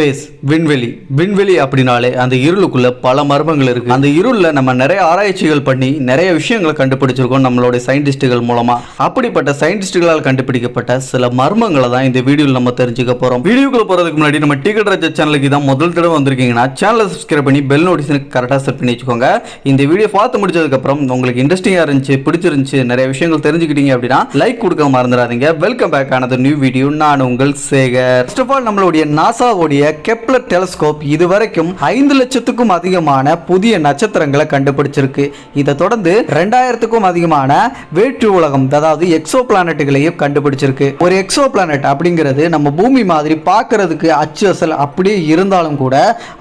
Space விண்வெளி. விண்வெளி அப்படின்னாலே அந்த இருளுக்குள்ள பல மர்மங்கள் இருக்கு. அந்த இருளில் நம்ம நிறைய ஆராய்ச்சிகள் பண்ணி நிறைய விஷயங்களை கண்டுபிடிச்சிருக்கோம் நம்மளுடைய சயின்டிஸ்டுகள் மூலமா. அப்படிப்பட்ட சயின்டிஸ்டுகளால் கண்டுபிடிக்கப்பட்ட சில மர்மங்களை தான் இந்த வீடியோவில் நம்ம தெரிஞ்சுக்க போறோம். வீடியோக்குள்ள போறதுக்கு முன்னாடி நம்ம டிக்கெட் ராஜா சேனலுக்கு தான் முதல் தடவை வந்திருக்கீங்கன்னா சேனலை சப்ஸ்கிரைப் பண்ணி பெல் நோட்டிஃபிகேஷன் கரெக்டாக செட் பண்ணி வச்சுக்கோங்க. இந்த வீடியோ பார்த்து முடிச்சதுக்கப்புறம் உங்களுக்கு இன்ட்ரெஸ்டிங்காக இருந்துச்சு பிடிச்சிருந்துச்சு நிறைய விஷயங்கள் தெரிஞ்சுக்கிட்டீங்க அப்படின்னா லைக் கொடுக்க மறந்துடாதீங்க. வெல்கம் பேக் ஆனது நியூ வீடியோ நான் உங்கள் சேகர். ஃபர்ஸ்ட் ஆஃப் ஆல் நம்மளுடைய நாசாவுடைய கெப்லர் டெலஸ்கோப் இதுவரைக்கும் ஐந்து லட்சத்துக்கும் அதிகமான புதிய நட்சத்திரங்களை கண்டுபிடிச்சிருக்கு. இதை தொடர்ந்து ரெண்டாயிரத்துக்கும் அதிகமான வேற்று உலகம் அதாவது எக்ஸோ பிளானட்டுகளையும் கண்டுபிடிச்சிருக்கு. ஒரு எக்ஸோ பிளானட் அப்படிங்கிறது நம்ம பூமி மாதிரி பார்க்கறதுக்கு அச்சு அசல் அப்படியே இருந்தாலும் கூட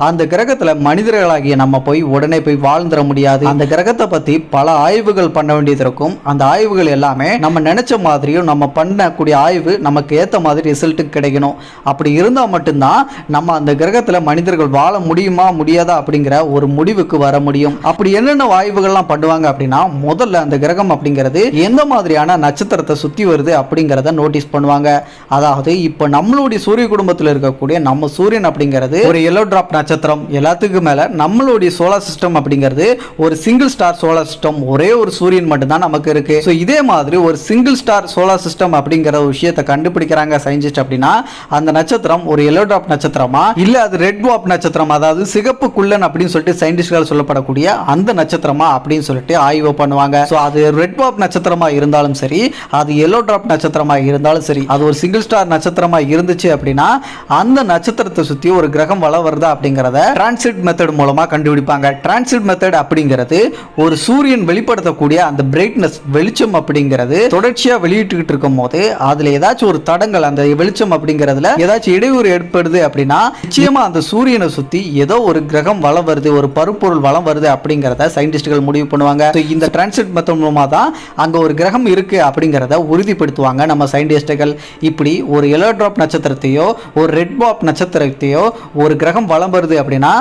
அந்த கிரகத்துல மனிதர்களாகிய நம்ம போய் உடனே போய் வாழ்ந்துட முடியாது. அந்த கிரகத்தை பத்தி பல ஆய்வுகள் பண்ண வேண்டியது இருக்கும். அந்த ஆய்வுகள் எல்லாமே நம்ம நினைச்ச மாதிரியும் நம்ம பண்ணக்கூடிய ஆய்வு நமக்கு ஏத்த மாதிரி ரிசல்ட்டு கிடைக்கணும். அப்படி இருந்தால் மட்டும்தான் நம்ம அந்த கிரகத்துல மனிதர்கள் வாழ முடியுமா முடியாதா அப்படிங்கிற ஒரு முடிவுக்கு வர முடியும். அப்படி என்னென்ன ஆய்வுகள்லாம் பண்ணுவாங்க அப்படின்னா முதல்ல அந்த கிரகம் அப்படிங்கிறது எந்த மாதிரியான நட்சத்திரத்தை சுத்தி வருது அப்படிங்கிறத நோட்டீஸ் பண்ணுவாங்க. அதாவது இப்போ நம்மளுடைய சூரிய குடும்பத்தில் இருக்கக்கூடிய நம்ம சூரியன் அப்படிங்கிறது ஒரு எல்லோ டிராப் நட்சத்திரம். எல்லாத்துக்கும் மேல நம்மளுடைய சோலார் சிஸ்டம் அப்படிங்கிறது ஒரு சிங்கிள் ஸ்டார் சோலார் சிஸ்டம் ஒரே ஒரு சூரியன் மட்டும்தான் நமக்கு இருக்கு. ஸோ இதே மாதிரி ஒரு சிங்கிள் ஸ்டார் சோலார் சிஸ்டம் அப்படிங்கிற ஒரு விஷயத்தை கண்டுபிடிக்கிறாங்க சயின்டிஸ்ட் அப்படின்னா அந்த நட்சத்திரம் ஒரு எல்லோ டிராப் நட்சத்திரம். இல்ல அது ரெட் வாப் நட்சத்திரம்? அதாவது சிகப்பு குள்ளன் அப்படின்னு சொல்லிட்டு சயின்டிஸ்ட்கள் சொல்லப்படக்கூடிய அந்த நட்சத்திரமா அப்படின்னு சொல்லிட்டு ஆய்வு பண்ணுவாங்க. ஸோ அது ரெட் வாப் நட்சத்திரமா இருந்தாலும் சரி அது எல்லோ டிராப் நட்சத்திரமா இருந்தாலும் சரி அது ஒரு சிங்கிள் ஸ்டார் நட்சத்திரமா இருந்துச்சு அப்படின்னா அந்த நட்சத்திரத்தை சுத்தி ஒரு கிரகம் வள வருதா அப்படிங்கிறத டிரான்சிட் மெத்தட் மூலமா கண்டுபிடிப்பாங்க. டிரான்சிட் மெத்தட் அப்படிங்கிறது ஒரு சூரியன் வெளிப்படுத்தக்கூடிய அந்த பிரைட்னஸ் வெளிச்சம் அப்படிங்கிறது தொடர்ச்சியா வெளியிட்டுக்கிட்டு இருக்கும் போது அதுல ஏதாச்சும் ஒரு தடங்கள் அந்த வெளிச்சம் அப்படிங்கிறதுல ஏதாச்சும் இடையூறு ஏற்படுது அப்படின்னா நிச்சயமா அந்த சூரியனை சுத்தி ஏதோ ஒரு கிரகம் வளம் வருது ஒரு பருப்பொருள் வளம் வருது அப்படிங்கிறத சயின்டிஸ்டுகள் முடிவு பண்ணுவாங்க. இந்த டிரான்சிட் மெத்தட் மூலமா தான் அங்க ஒரு கிரகம் இருக்கு அப்படிங்கிறத உறுதிப்படுத்துவாங்க நம்ம சயின்டிஸ்டுகள். இப்படி ஒரு எலோட்ராப் நட்சத்திரத்தையோ ஒரு ரெட் பாப் நட்சத்திரத்தையோ ஒரு கிரகம் வளம் வருது அப்படின்னா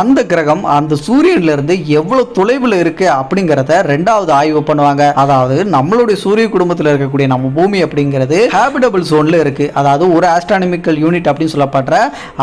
அந்த கிரகம் அந்த சூரியன்ல இருந்து எவ்வளவு தொலைவில் இருக்கு அப்படிங்கிறத ரெண்டாவது ஆய்வு பண்ணுவாங்க. அதாவது நம்மளுடைய சூரிய குடும்பத்தில் இருக்கக்கூடிய நம்ம பூமி அப்படிங்கிறது ஹேபிடபிள் ஜோன்ல இருக்கு. அதாவது ஒரு ஆஸ்ட்ரானமிக்கல் யூனிட் அப்படின்னு சொல்லப்படுற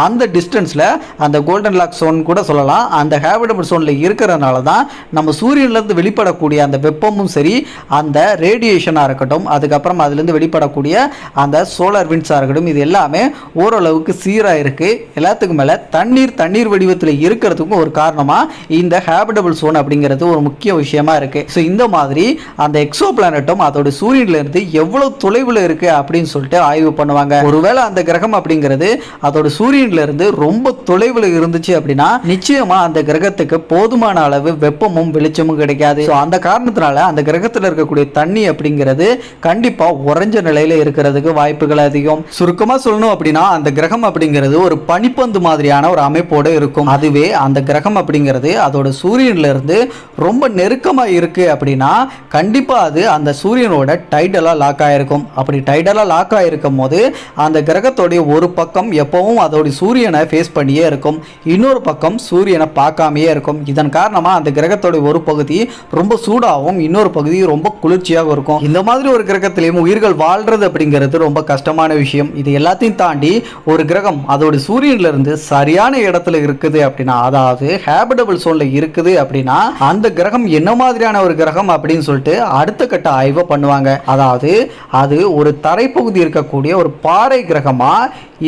அந்த டிஸ்டன்ஸில் அந்த கோல்டன் லாக் சோன் கூட சொல்லலாம். அந்த ஹேபிடபிள் சோனில் இருக்கிறதுனால தான் நம்ம சூரியன்லேருந்து வெளிப்படக்கூடிய அந்த வெப்பமும் சரி அந்த ரேடியேஷனாக இருக்கட்டும் அதுக்கப்புறம் அதுலேருந்து வெளிப்படக்கூடிய அந்த சோலார் விண்ட்ஸாக இருக்கட்டும் இது எல்லாமே ஓரளவுக்கு சீராக இருக்குது எல்லாத்துக்கும் மேலே தண்ணீர் தண்ணீர் வடிவத்தில் இருக்கிறதுக்கும் ஒரு காரணமாக இந்த ஹேபிடபிள் சோன் அப்படிங்கிறது ஒரு முக்கிய விஷயமா இருக்குது ஸோ இந்த மாதிரி அந்த எக்ஸோ பிளானட்டும் அதோட சூரியன்லேருந்து இருந்து தொலைவில் இருக்குது அப்படின்னு சொல்லிட்டு ஆய்வு பண்ணுவாங்க. ஒருவேளை அந்த கிரகம் அப்படிங்கிறது அதோட சூரியன் இருந்து ரொம்ப தொலைவில் இருந்துச்சு அப்படின்னா நிச்சயமா அந்த கிரகத்துக்கு போதுமான அளவு வெப்பமும் வெளிச்சமும் கிடைக்காது. ஸோ அந்த காரணத்தினால அந்த கிரகத்தில் இருக்கக்கூடிய தண்ணி அப்படிங்கிறது கண்டிப்பா உறைஞ்ச நிலையில இருக்கிறதுக்கு வாய்ப்புகள் அதிகம். சுருக்கமா சொல்லணும் அப்படின்னா அந்த கிரகம் அப்படிங்கிறது ஒரு பனிப்பந்து மாதிரியான ஒரு அமைப்போடு இருக்கும். அதுவே அந்த கிரகம் அப்படிங்கிறது அதோட சூரியன்ல இருந்து ரொம்ப நெருக்கமா இருக்கு அப்படின்னா கண்டிப்பா அது அந்த சூரியனோட டைடலாக லாக் ஆயிருக்கும். அப்படி டைடலாக லாக் ஆயிருக்கும் போது அந்த கிரகத்தோடைய ஒரு பக்கம் எப்பவும் அதோட சூரியனை ஃபேஸ் பண்ணியே இருக்கும். இன்னொரு பக்கம் சூரியனை பார்க்காமையே இருக்கும். இதன் காரணமா அந்த கிரகத்தோட ஒரு பகுதி ரொம்ப சூடாகவும் இன்னொரு பகுதி ரொம்ப குளிர்ச்சியாகவும் இருக்கும். இந்த மாதிரி ஒரு கிரகத்திலையும் உயிர்கள் வாழ்றது அப்படிங்கிறது ரொம்ப கஷ்டமான விஷயம். இது எல்லாத்தையும் தாண்டி ஒரு கிரகம் அதோட சூரியன்ல இருந்து சரியான இடத்துல இருக்குது அப்படின்னா அதாவது ஹேபிடபிள் சோனில் இருக்குது அப்படின்னா அந்த கிரகம் என்ன மாதிரியான ஒரு கிரகம் அப்படின்னு சொல்லிட்டு அடுத்த கட்ட ஆய்வை பண்ணுவாங்க. அதாவது அது ஒரு தரைப்பகுதி இருக்கக்கூடிய ஒரு பாறை கிரகமா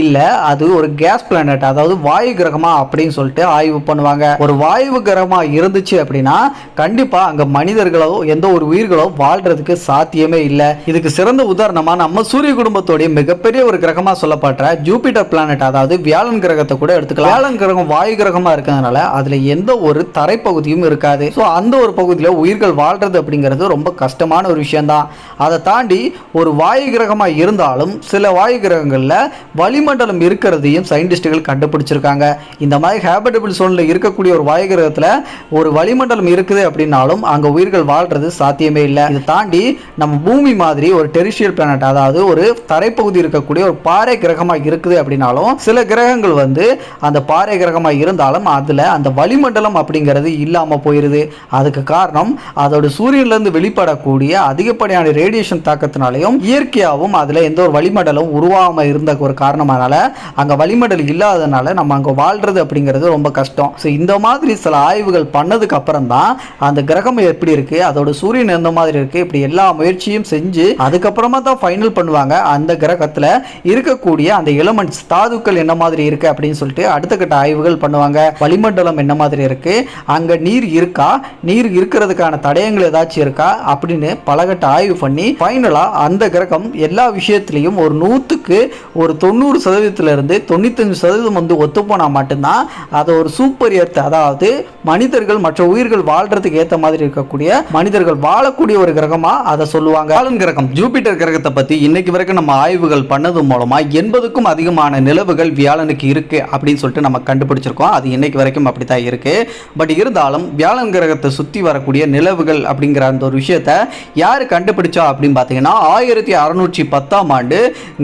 இல்லை அது ஒரு கேஸ் பிளானட் அதாவது வாயு கிரகமா அப்படின்னு சொல்லிட்டு ஆய்வு பண்ணுவாங்க. ஒரு வாயு கிரகமா இருந்துச்சு அப்படின்னா கண்டிப்பா அங்க மனிதர்களோ எந்த ஒரு உயிர்களோ வாழ்றதுக்கு சாத்தியமே இல்லை. இதுக்கு சிறந்த உதாரணமா நம்ம சூரிய குடும்பத்தோடைய மிகப்பெரிய ஒரு கிரகமா சொல்லப்படுற ஜூபிட்டர் பிளானட் அதாவது வியாழன் கிரகத்தை கூட எடுத்துக்கலாம். வியாழன் கிரகம் வாயு கிரகமா இருக்கிறதுனால அதுல எந்த ஒரு தரைப்பகுதியும் இருக்காது. ஸோ அந்த ஒரு பகுதியில் உயிர்கள் வாழ்றது அப்படிங்கிறது ரொம்ப கஷ்டமான ஒரு விஷயம்தான். அதை தாண்டி ஒரு வாயு கிரகமா இருந்தாலும் சில வாயு கிரகங்களில் வளிமண்டலம் இருக்கிறதையும் சயின்டிஸ்ட்டுகள் கண்டுபிடிச்சிருக்காங்க. இந்த மாதிரி ஹேபிட்டபிள் சோனில் இருக்கக்கூடிய ஒரு வாயு கிரகத்தில் ஒரு வளிமண்டலம் இருக்குது அப்படின்னாலும் அங்கே உயிர்கள் வாழ்றது சாத்தியமே இல்லை. இதை தாண்டி நம்ம பூமி மாதிரி ஒரு டெரிஷியல் பிளானட் அதாவது ஒரு தரைப்பகுதி இருக்கக்கூடிய ஒரு பாறை கிரகமாக இருக்குது அப்படின்னாலும் சில கிரகங்கள் வந்து அந்த பாறை கிரகமாக இருந்தாலும் அதில் அந்த வளிமண்டலம் அப்படிங்கிறது இல்லாமல் போயிடுது அதுக்கு காரணம் அதோட சூரியன்லேருந்து வெளிப்படக்கூடிய அதிகப்படியான ரேடியேஷன் தாக்கத்தினாலையும் இயற்கையாகவும் அதில் எந்த ஒரு வளிமண்டலம் உருவாகாமல் இருந்த ஒரு காரணமானால அங்கே வளிமண்டல வளிமண்டலம் இல்லாதனால நம்ம அங்கே வாழ்றது அப்படிங்கிறது ரொம்ப கஷ்டம். ஸோ இந்த மாதிரி சில ஆய்வுகள் பண்ணதுக்கு அப்புறம் தான் அந்த கிரகம் எப்படி இருக்கு அதோட சூரியன் எந்த மாதிரி இருக்கு இப்படி எல்லா முயற்சியும் செஞ்சு அதுக்கப்புறமா தான் ஃபைனல் பண்ணுவாங்க. அந்த கிரகத்தில் இருக்கக்கூடிய அந்த எலமெண்ட்ஸ் தாதுக்கள் என்ன மாதிரி இருக்கு அப்படின்னு சொல்லிட்டு அடுத்த கட்ட ஆய்வுகள் பண்ணுவாங்க. வளிமண்டலம் என்ன மாதிரி இருக்கு அங்க நீர் இருக்கா நீர் இருக்கிறதுக்கான தடயங்கள் ஏதாச்சும் இருக்கா அப்படின்னு பலகட்ட ஆய்வு பண்ணி ஃபைனலாக அந்த கிரகம் எல்லா விஷயத்துலையும் ஒரு நூற்றுக்கு ஒரு தொண்ணூறு சதவீதத்திலிருந்து இருந்து தொண்ணூத்தஞ்சு சதவீதம் வந்து ஒத்துப்போனால் மட்டும்தான் அதை ஒரு சூப்பர் எர்த் அதாவது மனிதர்கள் மற்ற உயிர்கள் வாழ்றதுக்கு ஏற்ற மாதிரி இருக்கக்கூடிய மனிதர்கள் வாழக்கூடிய ஒரு கிரகமாக அதை சொல்லுவாங்க. வியாழன் கிரகம் ஜூபிட்டர் கிரகத்தை பற்றி இன்னைக்கு வரைக்கும் நம்ம ஆய்வுகள் பண்ணது மூலமாக எண்பதுக்கும் அதிகமான நிலவுகள் வியாழனுக்கு இருக்குது அப்படின்னு சொல்லிட்டு நம்ம கண்டுபிடிச்சிருக்கோம். அது இன்னைக்கு வரைக்கும் அப்படி தான் இருக்குது பட் இருந்தாலும் வியாழன் கிரகத்தை சுற்றி வரக்கூடிய நிலவுகள் அப்படிங்கிற அந்த ஒரு விஷயத்தை யார் கண்டுபிடிச்சா அப்படின்னு பார்த்தீங்கன்னா ஆயிரத்தி அறுநூற்றி பத்தாம் ஆண்டு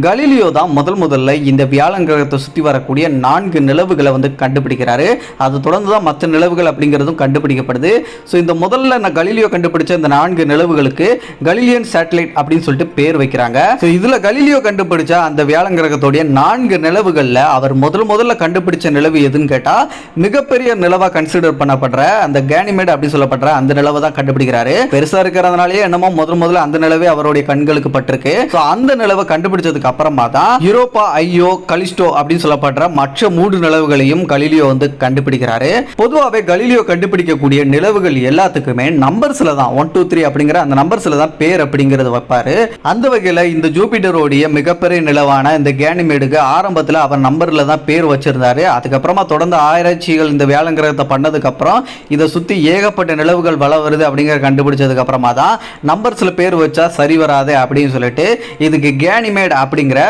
கலிலியோ தான் முதல் முதல்ல இந்த வியாழன் கிரகத்தை சுற்றி சுற்றி வரக்கூடிய நான்கு நிலவுகளை வந்து கண்டுபிடிக்கிறாரு. அது தொடர்ந்து தான் மற்ற நிலவுகள் அப்படிங்கிறதும் கண்டுபிடிக்கப்படுது. ஸோ இந்த முதல்ல நான் கலிலியோ கண்டுபிடிச்ச இந்த நான்கு நிலவுகளுக்கு கலிலியன் சேட்டலைட் அப்படின்னு சொல்லிட்டு பேர் வைக்கிறாங்க. ஸோ இதில் கலிலியோ கண்டுபிடிச்ச அந்த வியாழன் கிரகத்துடைய நான்கு நிலவுகளில் அவர் முதல் முதல்ல கண்டுபிடிச்ச நிலவு எதுன்னு கேட்டால் மிகப்பெரிய நிலவாக கன்சிடர் பண்ணப்படுற அந்த கேனிமேட் அப்படின்னு சொல்லப்படுற அந்த நிலவை தான் கண்டுபிடிக்கிறாரு. பெருசாக இருக்கிறதுனாலே என்னமோ முதல் முதல்ல அந்த நிலவே அவருடைய கண்களுக்கு பட்டிருக்கு. ஸோ அந்த நிலவை கண்டுபிடிச்சதுக்கு அப்புறமா தான் யூரோப்பா ஐயோ கலிஸ்டோ அப்படின்னு சொல்லப்படுற மற்ற மூன்று நிலவுகளையும் கலிலியோ வந்து கண்டுபிடிக்கிறாரு. பொதுவாகவே கலிலியோ கண்டுபிடிக்கக்கூடிய நிலவுகள் எல்லாத்துக்குமே நம்பர்ஸ்ல தான் ஒன் டூ த்ரீ அப்படிங்கிற அந்த நம்பர்ஸ்ல தான் பேர் அப்படிங்கிறது வைப்பாரு. அந்த வகையில் இந்த ஜூபிட்டரோடைய மிகப்பெரிய நிலவான இந்த கேனிமேடுக்கு ஆரம்பத்தில் அவர் நம்பர்ல தான் பேர் வச்சிருந்தாரு. அதுக்கப்புறமா தொடர்ந்து ஆராய்ச்சிகள் இந்த வியாழன் பண்ணதுக்கப்புறம் இதை சுற்றி ஏகப்பட்ட நிலவுகள் வள வருது அப்படிங்கிற கண்டுபிடிச்சதுக்கு அப்புறமா தான் நம்பர்ஸ்ல பேர் வச்சா சரி வராது அப்படின்னு சொல்லிட்டு இதுக்கு கேனிமேட் அப்படிங்கிற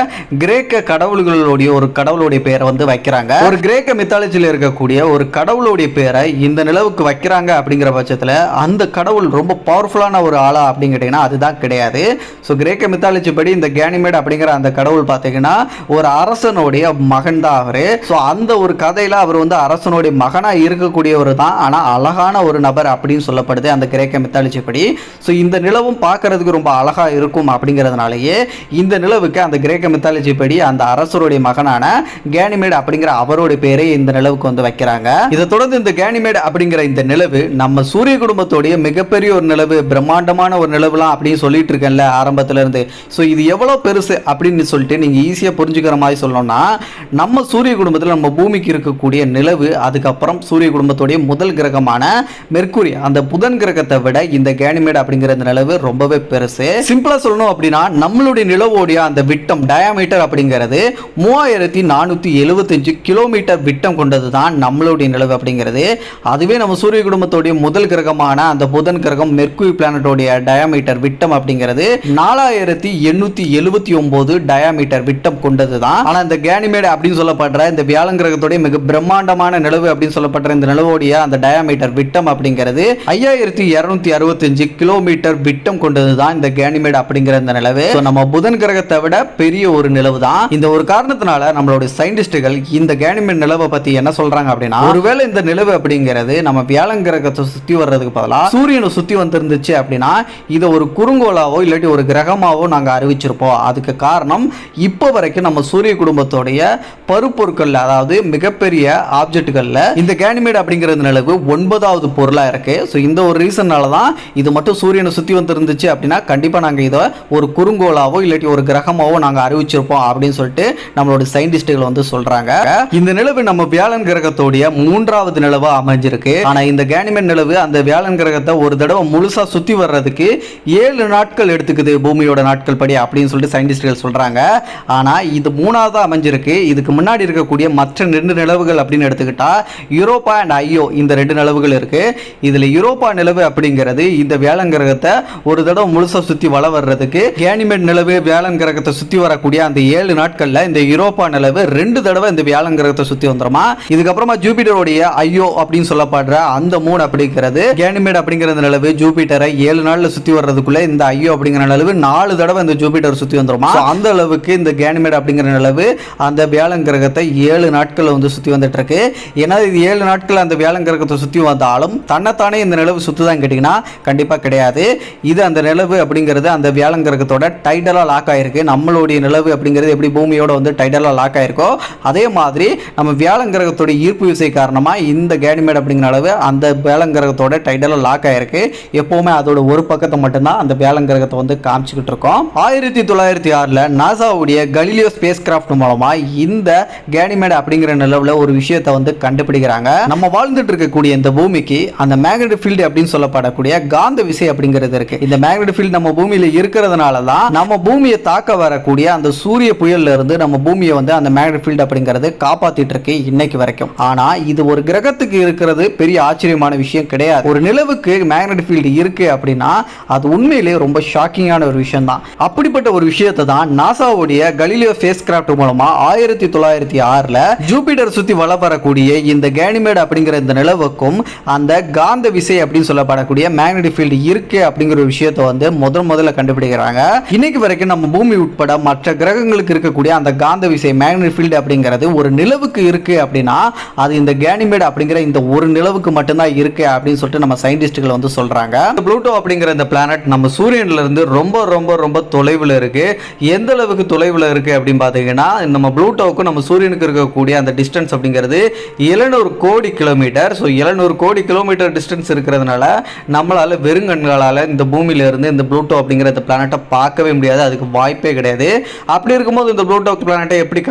கிரேக்க கடவுள்களுடைய ஒரு கடவுளுடைய பேரை வந்து வைக்கிறாங்க. ஒரு கிரேக்க மித்தாலஜியில் இருக்கக்கூடிய ஒரு கடவுளுடைய பேரை இந்த நிலவுக்கு வைக்கிறாங்க அப்படிங்கிற பட்சத்தில் அந்த கடவுள் ரொம்ப பவர்ஃபுல்லான ஒரு ஆளா அப்படின்னு கேட்டிங்கன்னா அதுதான் கிடையாது. ஸோ கிரேக்க மித்தாலஜி படி இந்த கேனிமேட் அப்படிங்கிற அந்த கடவுள் பார்த்தீங்கன்னா ஒரு அரசனுடைய மகன் தான் அவர். ஸோ அந்த ஒரு கதையில் அவர் வந்து அரசனுடைய மகனாக இருக்கக்கூடியவர் தான். ஆனால் அழகான ஒரு நபர் அப்படின்னு சொல்லப்படுது அந்த கிரேக்க மித்தாலஜி படி. ஸோ இந்த நிலவும் பார்க்கறதுக்கு ரொம்ப அழகாக இருக்கும் அப்படிங்கிறதுனாலேயே இந்த நிலவுக்கு அந்த கிரேக்க மித்தாலஜி படி அந்த அரசருடைய மகனான கேனிமேட் அப்படிங்கிற அவரோட பேரை இந்த நிலவுக்கு வந்து வைக்கிறாங்க. இதை தொடர்ந்து இந்த கேனிமேட் அப்படிங்கிற இந்த நிலவு நம்ம சூரிய குடும்பத்தோடைய மிகப்பெரிய ஒரு நிலவு பிரம்மாண்டமான ஒரு நிலவுலாம் அப்படின்னு சொல்லிட்டு இருக்கேன்ல ஆரம்பத்துல இருந்து ஸோ இது எவ்வளோ பெருசு அப்படின்னு சொல்லிட்டு நீங்க ஈஸியாக புரிஞ்சுக்கிற மாதிரி சொல்லணும்னா நம்ம சூரிய குடும்பத்தில் நம்ம பூமிக்கு இருக்கக்கூடிய நிலவு அதுக்கப்புறம் சூரிய குடும்பத்துடைய முதல் கிரகமான மெர்க்குரி அந்த புதன் கிரகத்தை விட இந்த கேனிமேட் அப்படிங்கிற இந்த நிலவு ரொம்பவே பெருசு. சிம்பிளா சொல்லணும் அப்படின்னா நம்மளுடைய நிலவோடைய அந்த விட்டம் டயாமீட்டர் அப்படிங்கிறது மூவாயிரத்தி நானூற்றி எழுபத்தஞ்சு கிலோமீட்டர் விட்டம் கொண்டது தான் நம்மளுடைய நிலவு அப்படிங்கிறது. அதுவே நம்ம சூரிய குடும்பத்துடைய முதல் கிரகமான அந்த புதன் கிரகம் மெர்க்குரி பிளானட்டோடைய டயாமீட்டர் விட்டம் அப்படிங்கிறது. நாலாயிரத்தி எண்ணூற்றி எழுபத்தி ஒம்பது டயாமீட்டர் விட்டம் கொண்டது தான் ஆனால் இந்த கேனிமேடு அப்படின்னு சொல்லப்படுற இந்த வியாழன் கிரகத்துடைய மிக பிரம்மாண்டமான நிலவு அப்படின்னு சொல்லப்படுற இந்த நிலவுடைய அந்த டயாமீட்டர் விட்டம் அப்படிங்கிறது ஐயாயிரத்தி இரநூத்தி அறுபத்தஞ்சு கிலோமீட்டர் விட்டம் கொண்டது தான் இந்த கேனிமேடு அப்படிங்கிற இந்த நிலவு. நம்ம புதன் கிரகத்தை விட பெரிய ஒரு நிலவு தான் இந்த ஒரு காரணத்தினால நம்மளுடைய சயின்டிஸ்டுகள் இந்த கேனிமேட் நிலவை பத்தி என்ன சொல்றாங்க அப்படின்னா ஒருவேளை இந்த நிலவு அப்படிங்கிறது நம்ம வியாழன் கிரகத்தை சுத்தி வர்றதுக்கு பதிலாக சூரியனை சுத்தி வந்திருந்துச்சு அப்படின்னா இதை ஒரு குறுங்கோளாவோ இல்லாட்டி ஒரு கிரகமாவோ நாங்கள் அறிவிச்சிருப்போம். அதுக்கு காரணம் இப்போ வரைக்கும் நம்ம சூரிய குடும்பத்தோடைய பருப்பொருட்களில் அதாவது மிகப்பெரிய ஆப்ஜெக்ட்டுகளில் இந்த கேனிமேட் அப்படிங்கிறது நிலவு ஒன்பதாவது பொருளாக இருக்கு. ஸோ இந்த ஒரு ரீசனால தான் இது மட்டும் சூரியனை சுத்தி வந்திருந்துச்சு அப்படின்னா கண்டிப்பாக நாங்கள் இதை ஒரு குறுங்கோளாவோ இல்லாட்டி ஒரு கிரகமாவோ நாங்கள் அறிவிச்சிருப்போம் அப்படின்னு சொல்லிட்டு நம்மளோட சயின்டிஸ்டுகள் வந்து சொல்றாங்க. இந்த நிலவு நம்ம வியாழன் கிரகத்தோடைய மூன்றாவது நிலவா அமைஞ்சிருக்கு. ஆனா இந்த கேனிமென் நிலவு அந்த வியாழன் கிரகத்தை ஒரு தடவை முழுசா சுத்தி வர்றதுக்கு ஏழு நாட்கள் எடுத்துக்குது பூமியோட நாட்கள் படி அப்படின்னு சொல்லிட்டு சயின்டிஸ்ட்கள் சொல்றாங்க. ஆனா இது மூணாவதா அமைஞ்சிருக்கு. இதுக்கு முன்னாடி இருக்கக்கூடிய மற்ற ரெண்டு நிலவுகள் அப்படின்னு எடுத்துக்கிட்டா யூரோப்பா அண்ட் ஐயோ இந்த ரெண்டு நிலவுகள் இருக்கு. இதுல யூரோப்பா நிலவு அப்படிங்கிறது இந்த வியாழன் கிரகத்தை ஒரு தடவை முழுசா சுத்தி வள வர்றதுக்கு கேனிமென் நிலவு வியாழன் கிரகத்தை சுத்தி வரக்கூடிய அந்த ஏழு நாட்கள்ல இந்த யூரோப்பா நிலவு ரெண்டு தடவை இந்த வியாழன் கிரகத்தை சுத்தி வந்துருமா? இதுக்கப்புறமா ஜூபிட்டருடைய ஐயோ அப்படின்னு சொல்லப்படுற அந்த மூணு அப்படிங்கிறது கேனிமேட் அப்படிங்கிற இந்த நிலவு ஜூபிட்டரை ஏழு நாள்ல சுத்தி வர்றதுக்குள்ள இந்த ஐயோ அப்படிங்கிற நிலவு நாலு தடவை இந்த ஜூபிட்டர் சுத்தி வந்துருமா? அந்த அளவுக்கு இந்த கேனிமேட் அப்படிங்கிற நிலவு அந்த வியாழன் கிரகத்தை ஏழு நாட்கள் வந்து சுத்தி வந்துட்டு இருக்கு ஏன்னா இது ஏழு நாட்கள் அந்த வியாழன் கிரகத்தை சுத்தி வந்தாலும் தன்னைத்தானே இந்த நிலவு சுத்துதான் கேட்டிங்கன்னா கண்டிப்பா கிடையாது. இது அந்த நிலவு அப்படிங்கிறது அந்த வியாழன் கிரகத்தோட டைடலா லாக் ஆயிருக்கு. நம்மளுடைய நிலவு அப்படிங்கிறது எப்படி பூமியோட வந்து டைடலாக லாக் ஆயிருக்கும் இருக்கோ? அதே மாதிரி நம்ம வியாழன் கிரகத்தோட ஈர்ப்பு விசை காரணமாக இந்த கேனிமேட் அப்படிங்கிற அளவு அந்த வியாழன் கிரகத்தோட லாக் ஆயிருக்கு. எப்போவுமே அதோட ஒரு பக்கத்தை மட்டும்தான் அந்த வியாழன் கிரகத்தை வந்து காமிச்சிக்கிட்டு இருக்கோம். ஆயிரத்தி தொள்ளாயிரத்தி ஆறில் நாசாவுடைய கலிலியோ ஸ்பேஸ் கிராஃப்ட் மூலமாக இந்த கேனிமேட் அப்படிங்கிற நிலவில் ஒரு விஷயத்தை வந்து கண்டுபிடிக்கிறாங்க. நம்ம வாழ்ந்துட்டு இருக்கக்கூடிய இந்த பூமிக்கு அந்த மேக்னெட் ஃபீல்டு அப்படின்னு சொல்லப்படக்கூடிய காந்த விசை அப்படிங்கிறது இருக்கு. இந்த மேக்னெட் ஃபீல்டு நம்ம பூமியில் இருக்கிறதுனால தான் நம்ம பூமியை தாக்க வரக்கூடிய அந்த சூரிய புயல்ல இருந்து நம்ம பூமியை வந்து அந்த மேக்னெட்டிக் ஃபீல்டு அப்படிங்கிறது காப்பாத்திட்டு இருக்கு இன்னைக்கு வரைக்கும். ஆனா இது ஒரு கிரகத்துக்கு இருக்கிறது பெரிய ஆச்சரியமான விஷயம் கிடையாது. ஒரு நிலவுக்கு மேக்னெட்டிக் ஃபீல்டு இருக்கு அப்படின்னா அது உண்மையிலேயே ரொம்ப ஷாக்கிங்கான ஒரு விஷயம் தான் அப்படிப்பட்ட ஒரு விஷயத்தை தான் நாசாவுடைய கலிலியோ ஃபேஸ் கிராஃப்ட் மூலமா ஆயிரத்தி தொள்ளாயிரத்தி ஆறுல ஜூபிட்டர் சுத்தி வள வரக்கூடிய இந்த கேனிமேட் அப்படிங்கிற இந்த நிலவுக்கும் அந்த காந்த விசை அப்படின்னு சொல்லப்படக்கூடிய மேக்னெட்டிக் ஃபீல்டு இருக்கு அப்படிங்கிற ஒரு விஷயத்தை வந்து முதல் முதல்ல கண்டுபிடிக்கிறாங்க. இன்னைக்கு வரைக்கும் நம்ம பூமி உட்பட மற்ற கிரகங்களுக்கு இருக்கக்கூடிய அந்த காந்த விசை மேக்னெட்டிக் ஃபீல்டு அப்படிங்கிறது ஒரு நிலவுக்கு இருக்கு அப்படின்னா அது இந்த கேனிமேட் அப்படிங்கிற இந்த ஒரு நிலவுக்கு மட்டும்தான் இருக்கு அப்படின்னு சொல்லிட்டு நம்ம சயின்டிஸ்ட்டுகள் வந்து சொல்றாங்க. இந்த ப்ளூட்டோ அப்படிங்கிற இந்த பிளானட் நம்ம சூரியன்ல இருந்து ரொம்ப ரொம்ப ரொம்ப தொலைவில் இருக்கு. எந்த அளவுக்கு தொலைவில் இருக்கு அப்படின்னு பார்த்தீங்கன்னா நம்ம ப்ளூட்டோவுக்கும் நம்ம சூரியனுக்கு இருக்கக்கூடிய அந்த டிஸ்டன்ஸ் அப்படிங்கிறது எழுநூறு கோடி கிலோமீட்டர் ஸோ எழுநூறு கோடி கிலோமீட்டர் டிஸ்டன்ஸ் இருக்கிறதுனால நம்மளால வெறுங்கண்களால் இந்த பூமியில இருந்து இந்த ப்ளூட்டோ அப்படிங்கிற இந்த பிளானட்டை பார்க்கவே முடியாது. அதுக்கு வாய்ப்பே கிடையாது. அப்படி இருக்கும்போது இந்த ப்ளூட்டோ பிளானட்டை எப்படி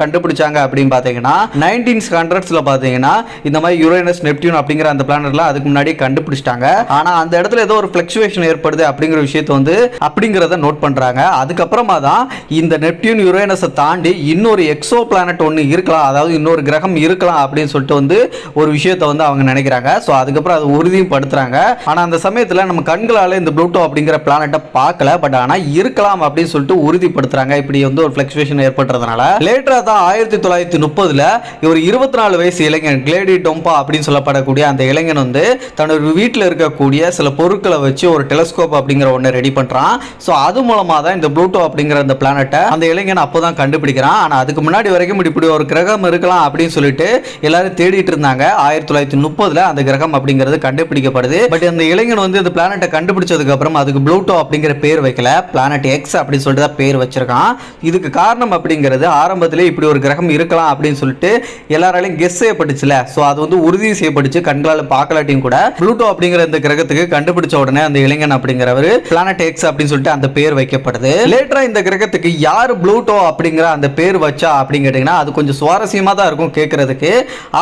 கண்டுபிடிச்சாங்க அப்படின்னு பார்த்தீங்கன்னா நைன்டீன் ஹண்ட்ரட்ஸில் பார்த்தீங்கன்னா இந்த மாதிரி யுரேனஸ் நெப்டியூன் அப்படிங்கிற அந்த பிளானட்லாம் அதுக்கு முன்னாடி கண்டுபிடிச்சிட்டாங்க. ஆனால் அந்த இடத்துல ஏதோ ஒரு ஃப்ளக்சுவேஷன் ஏற்படுது அப்படிங்கிற விஷயத்தை வந்து அப்படிங்கிறத நோட் பண்ணுறாங்க அதுக்கப்புறமா தான் இந்த நெப்டியூன் யுரேனஸை தாண்டி இன்னொரு எக்ஸோ பிளானட் ஒன்று இருக்கலாம் அதாவது இன்னொரு கிரகம் இருக்கலாம் அப்படின்னு சொல்லிட்டு வந்து ஒரு விஷயத்தை வந்து அவங்க நினைக்கிறாங்க. ஸோ அதுக்கப்புறம் அதை உறுதியும் படுத்துறாங்க. ஆனால் அந்த சமயத்தில் நம்ம கண்களால் இந்த ப்ளூட்டோ அப்படிங்கிற பிளானட்டை பார்க்கல. பட் ஆனால் இருக்கலாம் அப்படின்னு சொல்லிட்டு உறுதிப்படுத்துறாங்க. இப்படி வந்து ஒரு ஃப்ளக்சுவேஷன் ஏற்படுறதுனால. லேட்டராக தான் ஆயிரத்தி ஆயிரத்தி தொள்ளாயிரத்தி முப்பதுல இவர் இருபத்தி நாலு வயசு இளைஞன் கிளேடி டொம்பா அப்படின்னு சொல்லப்படக்கூடிய அந்த இளைஞன் வந்து தன்னோட வீட்டில் இருக்கக்கூடிய சில பொருட்களை வச்சு ஒரு டெலஸ்கோப் அப்படிங்கிற ஒன்று ரெடி பண்ணுறான் ஸோ அது மூலமாக தான் இந்த ப்ளூட்டோ அப்படிங்கிற அந்த பிளானட்டை அந்த இளைஞன் அப்போ தான் கண்டுபிடிக்கிறான். ஆனால் அதுக்கு முன்னாடி வரைக்கும் இப்படி ஒரு கிரகம் இருக்கலாம் அப்படின்னு சொல்லிட்டு எல்லாரும் தேடிட்டு இருந்தாங்க. ஆயிரத்தி தொள்ளாயிரத்தி முப்பதுல அந்த கிரகம் அப்படிங்கிறது கண்டுபிடிக்கப்படுது. பட் அந்த இளைஞன் வந்து இந்த பிளானட்டை கண்டுபிடிச்சதுக்கு அப்புறம் அதுக்கு ப்ளூட்டோ அப்படிங்கிற பேர் வைக்கல. பிளானட் எக்ஸ் அப்படின்னு சொல்லிட்டு தான் பேர் வச்சிருக்கான். இதுக்கு காரணம் அப்படிங்கிறது ஆரம்பத்திலே இப்படி ஒரு கிரகம் இருக்கலாம் அப்படின்னு சொல்லிட்டு எல்லாராலையும் கெஸ் செய்யப்பட்டுச்சுல. ஸோ அது வந்து உறுதி செய்யப்பட்டுச்சு. கண்களால் பார்க்கலாட்டியும் கூட. ப்ளூட்டோ அப்படிங்கிற இந்த கிரகத்துக்கு கண்டுபிடிச்ச உடனே அந்த இளைஞன் அப்படிங்கிறவர் பிளானட் எக்ஸ் அப்படின்னு சொல்லிட்டு அந்த பேர் வைக்கப்படுது. லேட்டரா இந்த கிரகத்துக்கு யார் ப்ளூட்டோ அப்படிங்கிற அந்த பேர் வச்சா அப்படின்னு கேட்டிங்கன்னா அது கொஞ்சம் சுவாரஸ்யமாக தான் இருக்கும் கேட்கறதுக்கு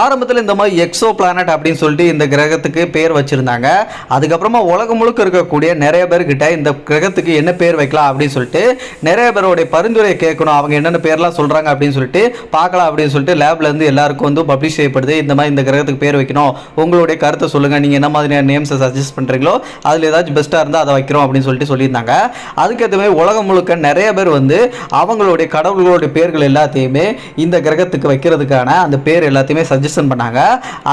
ஆரம்பத்தில் இந்த மாதிரி எக்ஸோ பிளானட் அப்படின்னு சொல்லிட்டு இந்த கிரகத்துக்கு பேர் வச்சிருந்தாங்க. அதுக்கப்புறமா உலகம் முழுக்க இருக்கக்கூடிய நிறைய பேர்கிட்ட இந்த கிரகத்துக்கு என்ன பேர் வைக்கலாம் அப்படின்னு சொல்லிட்டு நிறைய பேருடைய பரிந்துரையை கேட்கணும். அவங்க என்னென்ன பேர்லாம் சொல்கிறாங்க அப்படின்னு சொல்லிட்டு பார்க்கலாம் அப்படின்னு சொல்லிட்டு லேப்ல இருந்து எல்லாருக்கும் வந்து பப்ளிஷ் செய்யப்படுது. இந்த மாதிரி இந்த கிரகத்துக்கு பேர் வைக்கணும். உங்களுடைய கருத்தை சொல்லுங்க. நீங்க என்ன மாதிரியான நேம்ஸை சஜஸ்ட் பண்றீங்களோ அதுல ஏதாச்சும் பெஸ்ட்டாக இருந்தால் அதை வைக்கிறோம் அப்படின்னு சொல்லிட்டு சொல்லியிருந்தாங்க. அதுக்கேற்ற மாதிரி உலகம் முழுக்க நிறைய பேர் வந்து அவங்களுடைய கடவுள்களுடைய பேர்கள் எல்லாத்தையுமே இந்த கிரகத்துக்கு வைக்கிறதுக்கான அந்த பேர் எல்லாத்தையுமே சஜஷன் பண்ணாங்க.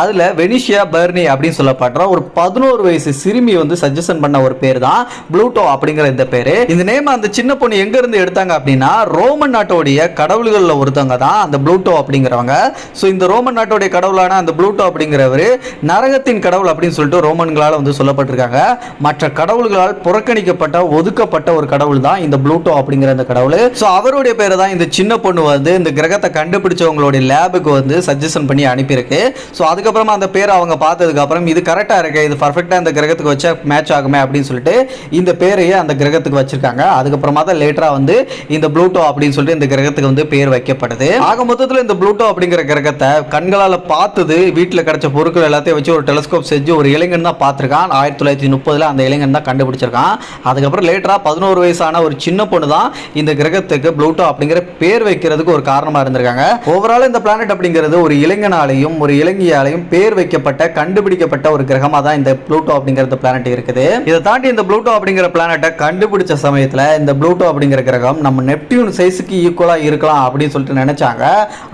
அதில் வெனிஷியா பர்னி அப்படின்னு சொல்லப்படுற ஒரு பதினோரு வயசு சிறுமி வந்து சஜஷன் பண்ண ஒரு பேர் தான் ப்ளூட்டோ அப்படிங்கிற இந்த பேர். இந்த நேம் அந்த சின்ன பொண்ணு எங்க இருந்து எடுத்தாங்க அப்படின்னா ரோமன் நாட்டோடைய கடவுள்களில் ஒருத்தவங்க தான் அந்த ப்ளூட்டோ அப்படிங்கிறவங்க. ஸோ இந்த ரோமன் நாட்டோடைய கடவுளான அந்த ப்ளூட்டோ அப்படிங்கிறவர் நரகத்தின் கடவுள் அப்படின்னு சொல்லிட்டு ரோமன்களால் வந்து சொல்லப்பட்டிருக்காங்க. மற்ற கடவுள்களால் புறக்கணிக்கப்பட்ட ஒதுக்கப்பட்ட ஒரு கடவுள் தான் இந்த ப்ளூட்டோ அப்படிங்கிற அந்த கடவுள். ஸோ அவருடைய பேரை தான் இந்த சின்ன பொண்ணு வந்து இந்த கிரகத்தை கண்டுபிடிச்சவங்களுடைய லேபுக்கு வந்து சஜஷன் பண்ணி அனுப்பியிருக்கு. ஸோ அதுக்கப்புறமா அந்த பேரை அவங்க பார்த்ததுக்கப்புறம் இது கரெக்டாக இருக்கு இது பர்ஃபெக்டாக இந்த கிரகத்துக்கு வச்சா மேட்ச் ஆகுமே அப்படின்னு சொல்லிட்டு இந்த பேரையே அந்த கிரகத்துக்கு வச்சிருக்காங்க. அதுக்கப்புறமா தான் லேட்டராக வந்து இந்த ப்ளூட்டோ அப்படின்னு சொல்லிட்டு இந்த கிரகத்துக்கு வந்து பேர் வைக்கப்படுது. ஆக மொத்தத்தில் இந்த ப்ளூட்டோ அப்படிங்கிற கிரகத்தை கண்களால் பார்த்தது. வீட்டில் கிடைச்ச பொருட்கள் எல்லாத்தையும் வச்சு ஒரு டெலஸ்கோப் செஞ்சு ஒரு இளைஞன் தான் பார்த்துருக்கான். ஆயிரத்தி தொள்ளாயிரத்தி முப்பதில் அந்த இளைஞன் தான் கண்டுபிடிச்சிருக்கான். அதுக்கப்புறம் லேட்டராக பதினோரு வயசான ஒரு சின்ன பொண்ணு தான் இந்த கிரகத்துக்கு ப்ளூட்டோ அப்படிங்கிற பேர் வைக்கிறதுக்கு ஒரு காரணமாக இருந்திருக்காங்க. ஓவரால் இந்த பிளானட் அப்படிங்கிறது ஒரு இளைஞனாலையும் ஒரு இளைஞியாலையும் பேர் வைக்கப்பட்ட கண்டுபிடிக்கப்பட்ட ஒரு கிரகமாக தான் இந்த ப்ளூட்டோ அப்படிங்கிற பிளானட் இருக்குது. இதை தாண்டி இந்த ப்ளூட்டோ அப்படிங்கிற பிளானட்டை கண்டுபிடிச்ச சமயத்தில் இந்த ப்ளூட்டோ அப்படிங்கிற கிரகம் நம்ம நெப்டியூன் சைஸுக்கு ஈக்குவலாக இருக்கலாம் அப்படின்னு சொல்லிட்டு நினைச்சாங்க.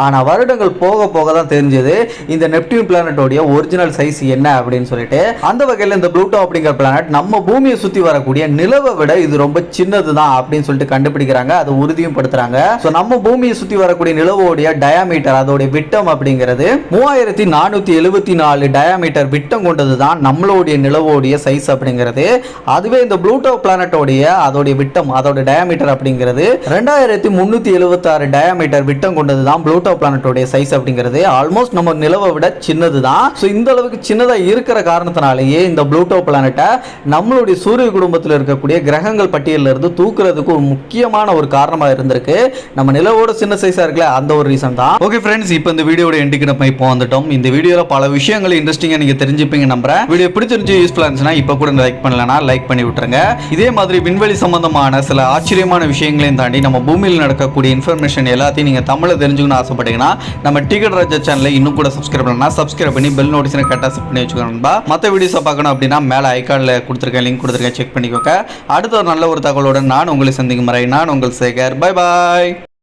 ஆனால் வருடங்கள் போக போக தான் தெரிஞ்சது. இந்த நெப்டியூன் பிளானட்டோடைய ஒரிஜினல் சைஸ் என்ன அப்படின்னு சொல்லிட்டு அந்த வகையில் இந்த ப்ளூட்டோ அப்படிங்கிற பிளானட் நம்ம பூமியை சுற்றி வரக்கூடிய நிலவை விட இது ரொம்ப சின்னது தான் அப்படின்னு சொல்லிட்டு கண்டுபிடிக்கிறாங்க. அதை உறுதியும் படுத்துறாங்க. ஸோ நம்ம பூமியை சுற்றி வரக்கூடிய நிலவோடைய டயாமீட்டர் அதோடைய விட்டம் அப்படிங்கிறது மூவாயிரத்தி நானூற்றி எழுபத்தி நாலு டயாமீட்டர் விட்டம் கொண்டது தான் நம்மளுடைய நிலவோடைய சைஸ் அப்படிங்கிறது. அதுவே இந்த ப்ளூட்டோ பிளானட்டோடைய அதோடைய விட்டம் அதோட டயாமீட்டர் அப்படிங்கிறது ரெண்டாயிரத்தி முந்நூற்றி எழுபத்தாறு டயாமீட்டர் விட்டம் கொண்டது கொண்டது தான் ப்ளூட்டோ பிளானட்டோடைய சைஸ் அப்படிங்கிறது. ஆல்மோஸ்ட் நம்ம நிலவை விட சின்னது தான் ஸோ இந்த அளவுக்கு சின்னதாக இருக்கிற காரணத்தினாலேயே இந்த ப்ளூட்டோ பிளானட்டை நம்மளுடைய சூரிய குடும்பத்தில் இருக்கக்கூடிய கிரகங்கள் பட்டியலில் இருந்து தூக்குறதுக்கு ஒரு முக்கியமான ஒரு காரணமாக இருந்திருக்கு. நம்ம நிலவோட சின்ன சைஸாக இருக்குல்ல அந்த ஒரு ரீசன் தான். ஓகே ஃப்ரெண்ட்ஸ் இப்போ இந்த வீடியோட எண்டுக்கு நம்ம இப்போ வந்துட்டோம். இந்த வீடியோவில் பல விஷயங்கள் இன்ட்ரெஸ்டிங்காக நீங்கள் தெரிஞ்சுப்பீங்க நம்புறேன். வீடியோ பிடிச்சிருந்துச்சு யூஸ்ஃபுல்லாக இருந்துச்சுன்னா இப்போ கூட லைக் பண்ணலனா லைக் பண்ணி விட்டுருங்க. இதே மாதிரி விண்வெளி சம்பந்தமான சில ஆச்சரியமான விஷயங்களையும் தாண்டி நம்ம பூமியில் நடக்கக்கூடிய இன்ஃபர்மேஷன் எல்லாத்தையும் நீங்கள் தமிழில் தெரிஞ்சுக்கணும்னு ஆசைப்பட்டீங்கன்னா நம்ம டிக்கெட் ராஜா சேனலை இன்னும் கூட சப்ஸ்கிரைப் பண்ணலாம் சப்ஸ்கிரைப் பண்ணி பெல் நோட்டிஃபிகேஷன் கரெக்டாக செட் பண்ணி வச்சுக்கணும்பா மற்ற வீடியோஸை பார்க்கணும் அப்படின்னா மேலே ஐகானில் கொடுத்துருக்கேன் லிங்க் கொடுத்துருக்கேன் செக் பண்ணிக்கோங்க. அடுத்த ஒரு நல்ல ஒரு தகவலோட நான் உங்களை சந்திக்கும் முறை நான் உங்கள் சேகர். Bye bye